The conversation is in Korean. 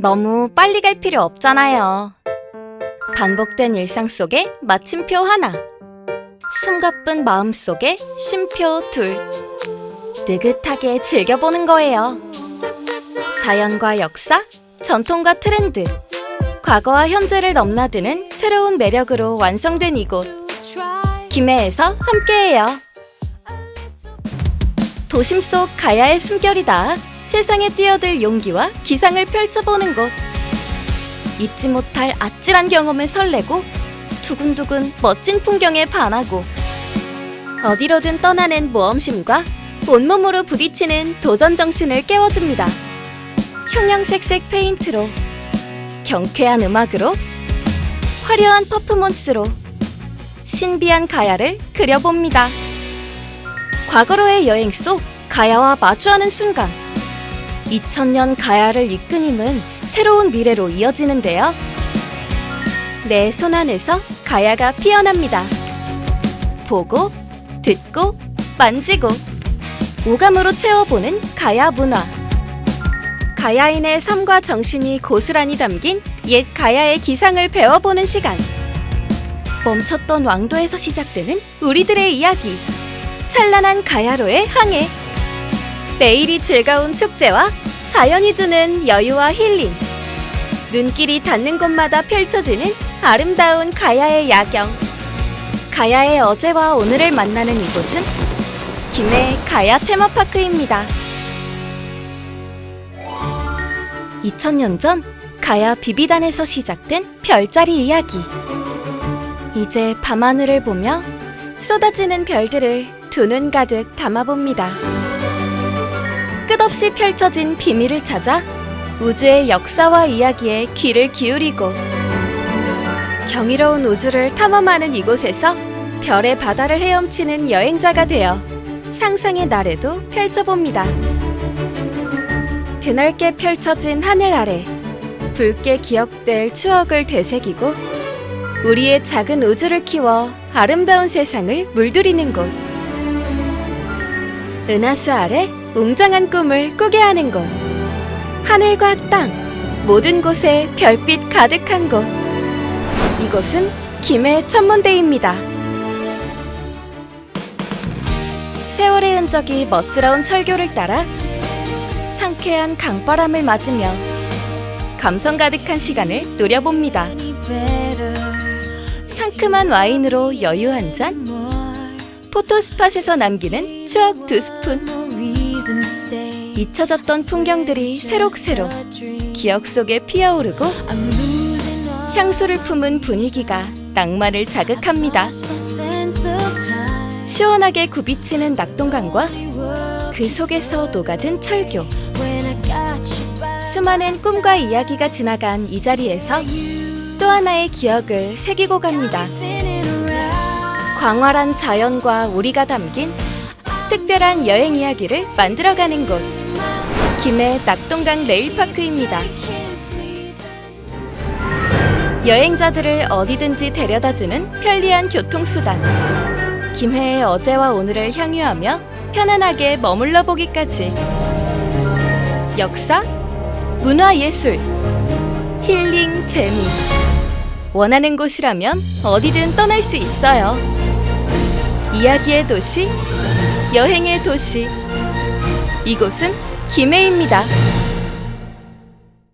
너무 빨리 갈 필요 없잖아요. 반복된 일상 속에 마침표 하나. 숨가쁜 마음 속에 쉼표 둘. 느긋하게 즐겨보는 거예요. 자연과 역사, 전통과 트렌드, 과거와 현재를 넘나드는 새로운 매력으로 완성된 이곳. 김해에서 함께해요. 도심 속 가야의 숨결이다. 세상에 뛰어들 용기와 기상을 펼쳐보는 곳. 잊지 못할 아찔한 경험에 설레고 두근두근 멋진 풍경에 반하고 어디로든 떠나는 모험심과 온몸으로 부딪히는 도전 정신을 깨워줍니다. 형형색색 페인트로 경쾌한 음악으로 화려한 퍼포먼스로 신비한 가야를 그려봅니다. 과거로의 여행 속 가야와 마주하는 순간 2000년 가야를 이끈 힘은 새로운 미래로 이어지는데요. 내 손 안에서 가야가 피어납니다. 보고, 듣고, 만지고, 오감으로 채워보는 가야 문화. 가야인의 삶과 정신이 고스란히 담긴 옛 가야의 기상을 배워보는 시간. 멈췄던 왕도에서 시작되는 우리들의 이야기. 찬란한 가야로의 항해. 매일이 즐거운 축제와 자연이 주는 여유와 힐링. 눈길이 닿는 곳마다 펼쳐지는 아름다운 가야의 야경. 가야의 어제와 오늘을 만나는 이곳은 김해 가야 테마파크입니다. 2000년 전 가야 비비단에서 시작된 별자리 이야기. 이제 밤하늘을 보며 쏟아지는 별들을 두 눈 가득 담아봅니다. 끝없이 펼쳐진 비밀을 찾아 우주의 역사와 이야기에 귀를 기울이고 경이로운 우주를 탐험하는 이곳에서 별의 바다를 헤엄치는 여행자가 되어 상상의 나래도 펼쳐봅니다. 드넓게 펼쳐진 하늘 아래 붉게 기억될 추억을 되새기고 우리의 작은 우주를 키워 아름다운 세상을 물들이는 곳. 은하수 아래 웅장한 꿈을 꾸게 하는 곳. 하늘과 땅, 모든 곳에 별빛 가득한 곳. 이곳은 김해 천문대입니다. 세월의 흔적이 멋스러운 철교를 따라 상쾌한 강바람을 맞으며 감성 가득한 시간을 누려봅니다. 상큼한 와인으로 여유 한 잔, 포토스팟에서 남기는 추억 두 스푼. 잊혀졌던 풍경들이 새록새록 기억 속에 피어오르고 향수를 품은 분위기가 낭만을 자극합니다. 시원하게 굽이치는 낙동강과 그 속에서 녹아든 철교. 수많은 꿈과 이야기가 지나간 이 자리에서 또 하나의 기억을 새기고 갑니다. 광활한 자연과 우리가 담긴 특별한 여행 이야기를 만들어가는 곳. 김해 낙동강 레일파크입니다. 여행자들을 어디든지 데려다주는 편리한 교통수단. 김해의 어제와 오늘을 향유하며 편안하게 머물러 보기까지. 역사, 문화예술, 힐링, 재미. 원하는 곳이라면 어디든 떠날 수 있어요. 이야기의 도시, 여행의 도시. 이곳은 김해입니다.